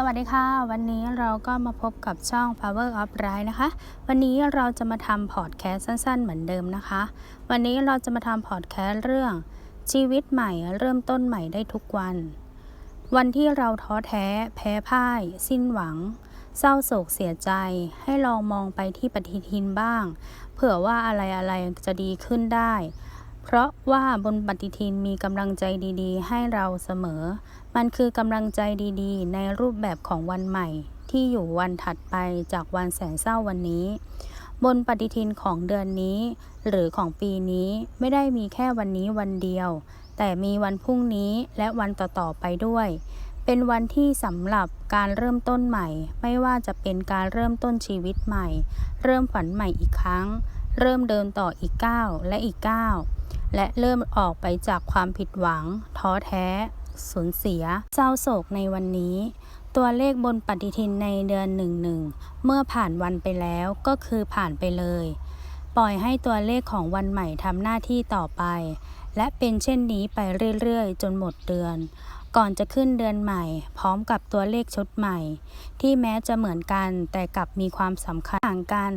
สวัสดีค่ะ วันนี้เราก็มาพบกับช่อง Power of Right นะคะ วันนี้เราจะมาทำพอดแคสต์สั้นๆ เหมือนเดิมนะคะ วันนี้เราจะมาทำพอดแคสต์เรื่องชีวิตใหม่เริ่มต้นใหม่ได้ทุกวัน วันที่เราท้อแท้ แพ้พ่าย สิ้นหวัง เศร้าโศกเสียใจ ให้ลองมองไปที่ปฏิทินบ้าง เผื่อว่าอะไรๆจะดีขึ้นได้ เพราะว่าบนปฏิทินมีกำลังใจดีๆ ให้เราเสมอ มันคือกำลังใจดีๆ ในรูปแบบของวันใหม่ ที่อยู่วันถัดไปจากวันแสนเศร้าวันนี้ บนปฏิทินของเดือนนี้ หรือของปีนี้ไม่ได้มีแค่วันนี้วันเดียว แต่มีวันพรุ่งนี้และวันต่อๆไปด้วย เป็นวันที่สำหรับการเริ่มต้นใหม่ ไม่ว่าจะเป็นการเริ่มต้นชีวิตใหม่ เริ่มฝันใหม่อีกครั้ง เริ่มเดินต่ออีกก้าวและอีกก้าว และเริ่มออกไปจากความผิดหวัง ท้อแท้ สูญเสีย เศร้าโศกในวันนี้ ตัวเลขบนปฏิทินในเดือนหนึ่งหนึ่งเมื่อผ่านวันไปแล้วก็คือผ่านไปเลย ปล่อยให้ตัวเลขของวันใหม่ทำหน้าที่ต่อไป และเป็นเช่นนี้ไปเรื่อยๆ จนหมดเดือน ก่อนจะขึ้นเดือนใหม่ พร้อมกับตัวเลขชุดใหม่ ที่แม้จะเหมือนกันแต่กลับมีความสำคัญต่างกัน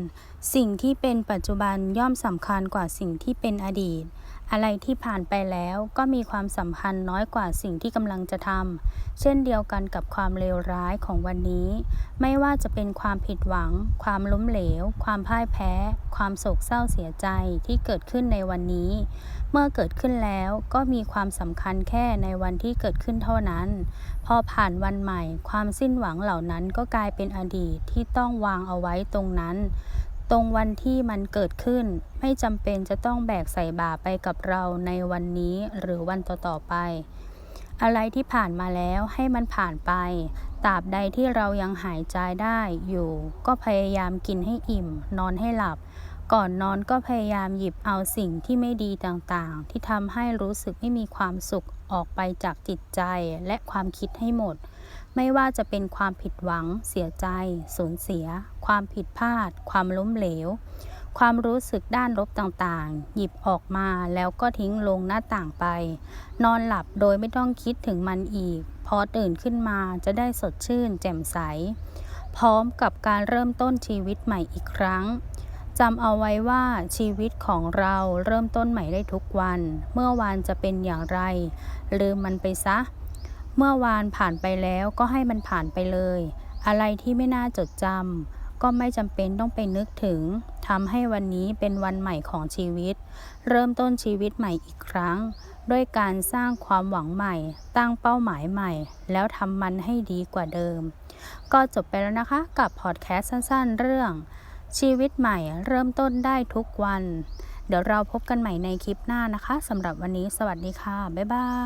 สิ่งที่เป็นปัจจุบันย่อมสำคัญกว่าสิ่งที่เป็นอดีต อะไรที่ผ่านไปแล้วก็มีความสำคัญน้อยกว่าสิ่งที่กำลังจะทำ เช่นเดียวกันกับความเลวร้ายของวันนี้ ไม่ว่าจะเป็นความผิดหวัง ความล้มเหลว ความพ่ายแพ้ ความโศกเศร้าเสียใจที่เกิดขึ้นในวันนี้ เมื่อเกิดขึ้นแล้วก็มีความสำคัญแค่ในวันที่เกิดขึ้นเท่านั้น พอผ่านวันใหม่ ความสิ้นหวังเหล่านั้นก็กลายเป็นอดีตที่ต้องวางเอาไว้ตรงนั้น ตรงวันที่มันเกิดขึ้น ไม่จำเป็นจะต้องแบกใส่บาไปกับเราในวันนี้หรือวันต่อๆไป อะไรที่ผ่านมาแล้วให้มันผ่านไปตราบใดที่เรายังหายใจได้อยู่ ก็พยายามกินให้อิ่ม นอนให้หลับ ก่อนนอนก็พยายามหยิบเอาสิ่งที่ไม่ดีต่างๆ ที่ทำให้รู้สึกไม่มีความสุขออกไปจากจิตใจและความคิดให้หมด ไม่ว่าจะเป็นความผิดหวัง เสียใจ สูญเสีย ความผิดพลาด ความล้มเหลว ความรู้สึกด้านลบต่างๆ หยิบออกมาแล้วก็ทิ้งลงหน้าต่างไป นอนหลับโดยไม่ต้องคิดถึงมันอีก พอตื่นขึ้นมาจะได้สดชื่น แจ่มใส พร้อมกับการเริ่มต้นชีวิตใหม่อีกครั้งจำเอาไว้ว่าชีวิตของเราเริ่มต้นใหม่ได้ทุกวัน เมื่อวานจะเป็นอย่างไร ลืมมันไปซะ เมื่อวานผ่านไปแล้วก็ให้มันผ่านไปเลย อะไรที่ไม่น่าจดจำก็ไม่จำเป็นต้องไปนึกถึงทำให้วันนี้เป็นวันใหม่ของชีวิต เริ่มต้นชีวิตใหม่อีกครั้ง ด้วยการสร้างความหวังใหม่ ตั้งเป้าหมายใหม่ แล้วทำมันให้ดีกว่าเดิม ก็จบไปแล้วนะคะกับพอดแคสต์สั้น ๆ เรื่อง ชีวิตใหม่เริ่มต้นได้ทุกวัน เดี๋ยวเราพบกันใหม่ในคลิปหน้านะคะสำหรับวันนี้สวัสดีค่ะ บ๊ายบาย